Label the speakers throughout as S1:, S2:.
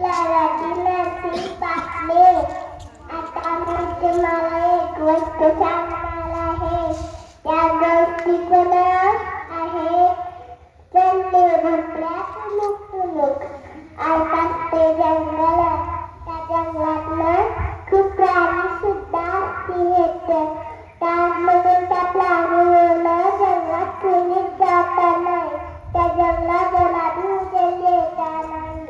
S1: लालाची नरसी पाटले आता मी तुम्हाला एक गोष्ट सांगणार आहे. या गोष्टीचं नाव आहे चल्ले भोपळ्या तुलुक तुलुक आता ते जंगल त्या जंगलातनं खूप प्राणी सुद्धा येते त्यामधून त्या प्राणीला जंगलात कुणीच जाता नाही त्या जंगलात जनाबी उजेडले येता नाही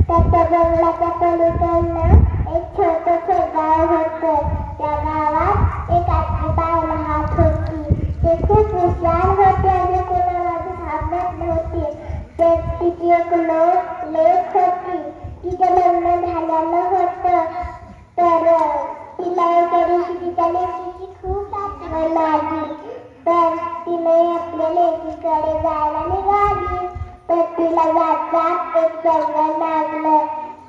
S1: त्याच्या जंगलाच्या पलीकडनं एक छोटंसं गाव होतं त्या गावात एक आजीबाई राहत होती ते खूप हुशार होते आणि कोणाला थांबत नव्हती ते तिची एक लोक लेख होती तिचं झालं झालेलं होतं. तर तिला एके दिवशी तिच्या लेकीची खूप आठवण आली तर तिने आपल्या लेकीकडे जायला निघाली. तर तिला जात जात एक जंगल लागलं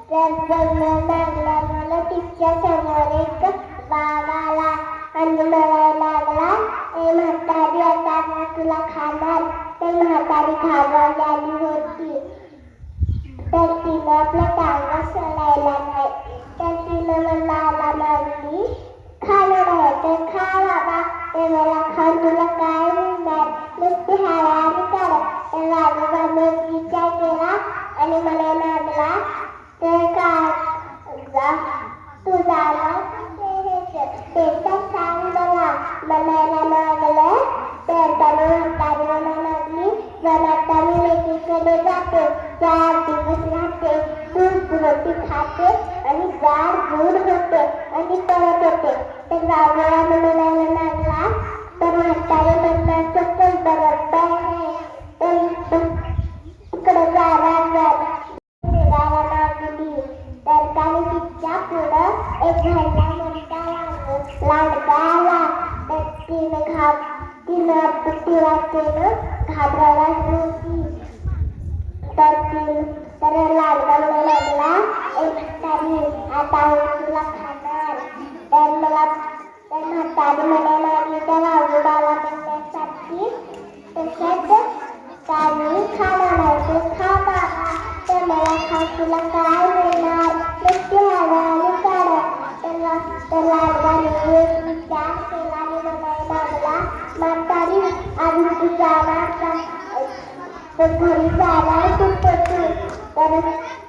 S1: तर जंगल लागल्यामुळे तिच्या समोर एक वाघ आला आणि म्हणायला लागला ए म्हातारी आता तुला खाणार. तर म्हातारी घाबरली आली होती. तर तिनं आपलं टांगा सोडायला नाही. तर तिनं म्हणायला लागली खाणं नाही तर खा बाबा. ते मला खाऊन तुला काय मिळणार? नुसती हाडाने काढ तर वाघोबाने विचार केला आणि मला लागला ते का जा तू झाला ते तर सांग मला. म्हणायला लागलं तर त्याने म्हातारी म्हणायला लागली जर आता मी लेकीकडे जाते. चार दिवस राहते दूध रोटी खाते आणि गार होते आणि पळत येते तर गावाला म्हणून लागला तर म्हातारी म्हणणार चप्पल बरोबर तर इकडे जाणार निघायला लागली तर काही तिच्या पुढं एक घरला मोठा लाडका आला. तर तिनं घाब तिनं तिला तिनं घाबरायला होती तर ती तर लाडका लागला. एक तारी आता तुला खाणार. तर मला तर म्हातारी म्हणायला लागली त्या वाघुडाला म्हणण्यासाठी तसंच काही खाणार नाही ते खा बाबा. तर मला खा तुला काय मिळणार?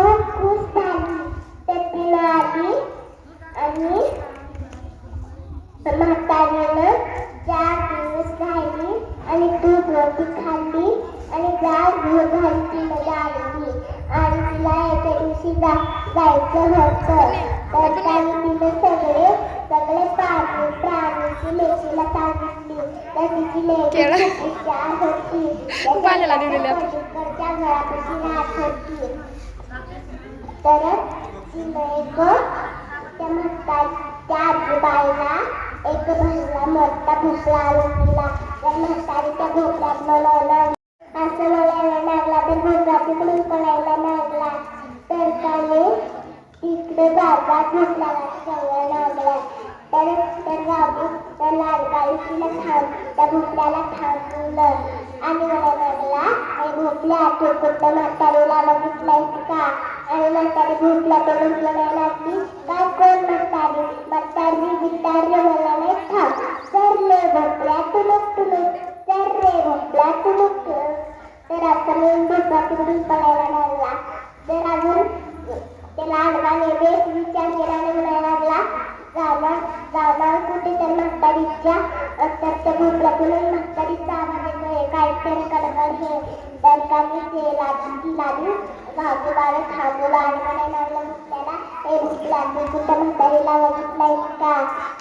S1: खूप खुश झाली. तर तिनं आली आणि म्हातारीनं चार दिवस राहिली आणि दूध रोटी खाल्ली आणि गाय दूध घालून तिनं गाडली आणि तिला एके दिवशी जा जायचं होतं. तर त्याने तिने सगळे सगळे प्राणी प्राणीची लेकीला सांगितली. तर तिची लेकी हुशार होती. पलीकडच्या घरापाशी राहत होती. तरच एक त्या म्हातारी त्या आजीबाईला एक भरला मोठा भोपळा आणून तर म्हातारी त्या भोपळ्यात म्हणायला असं लागला. तर भोपळा तिकडून लागला. तर त्याने तिकडे बागात भोपळ्याला सवय लागला तर तर बाबू त्या तिला थांब. त्या भोपळ्याला थांबवलं आणि म्हणायला लागला हे भोपळ्या तू कुठं म्हातारीला बघितलंयस का? आणि म्हातारी भोपळ्या तो म्हटलं लागली काय कोण म्हातारी? म्हातारी बितारी मला नाही थांब. तर रे भोपळ्या तुलुक तुलुक. तर रे भोपळ्या तुलुक तुलुक. तर असं मी भोपळा तिकडून पडायला लागला. तर अजून त्याला आडवाने बेस विचार केला आणि म्हणायला लागला. जाणार जाणार कुठे तर म्हातारीच्या तर त्या भोपळ्यातून म्हातारीचा आवाज येतोय काहीतरी कडकड हे तर काही ते लादी लादी भाजूबाला थांबवलं आणि म्हणायला लागलं. भुकल्याला हे भुकल्या मी कुठं म्हातारीला बघितलंय का?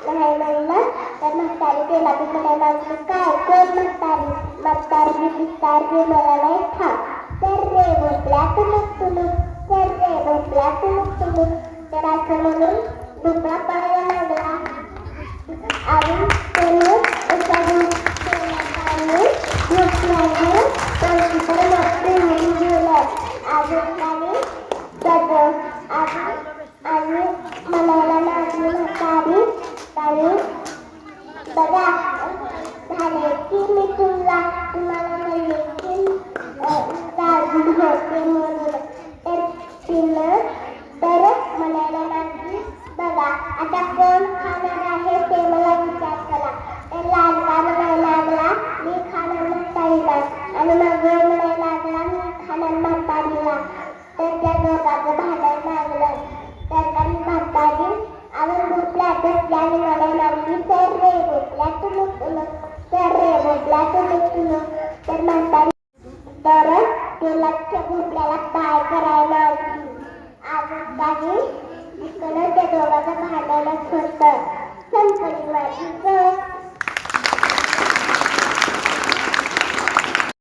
S1: नाही म्हणलं तर म्हातारी त्याला बी म्हणायला लागली काय कोण म्हातारी? म्हातारी बी बिस्तार बी मला नाही ठाक तर रे भोपळ्या तुलुक तुलुक. तर रे भोपळ्या तुलुक तुलुक. तर असं म्हणून भोपळा पळायला लागला. आणि त्याने एका भोपळ्याने भोपळ्याने त्यांच्याकडे मोठे होऊन गेलं अजून त्याने त्याचं आणि आणि म्हणायला लागली म्हातारी आणि बघा झाले की मी तुला तुम्हाला म्हणले की लाजून होते म्हणून तर तिनं तर म्हणायला लागली बघा आता कोण खाणार आहे ते मला विचार करा तर लाडका म्हणायला लागला मी खाणार म्हातारीला आणि मग म्हणायला लागला मी खाणार म्हातारीला तर त्या दोघांचं भांडण लागलं तर काही म्हातारी आणि भोपळ्या बसल्या आणि म्हणायला लागली तर रे भोपळ्या तुलू तुलू तर रे भोपळ्या तुलू तुलू तर म्हातारी तर ते लक्ष भोपळ्याला काय करायला लागली अजून काही इकडं त्या दोघांचं भांडणच होतं संपली माझी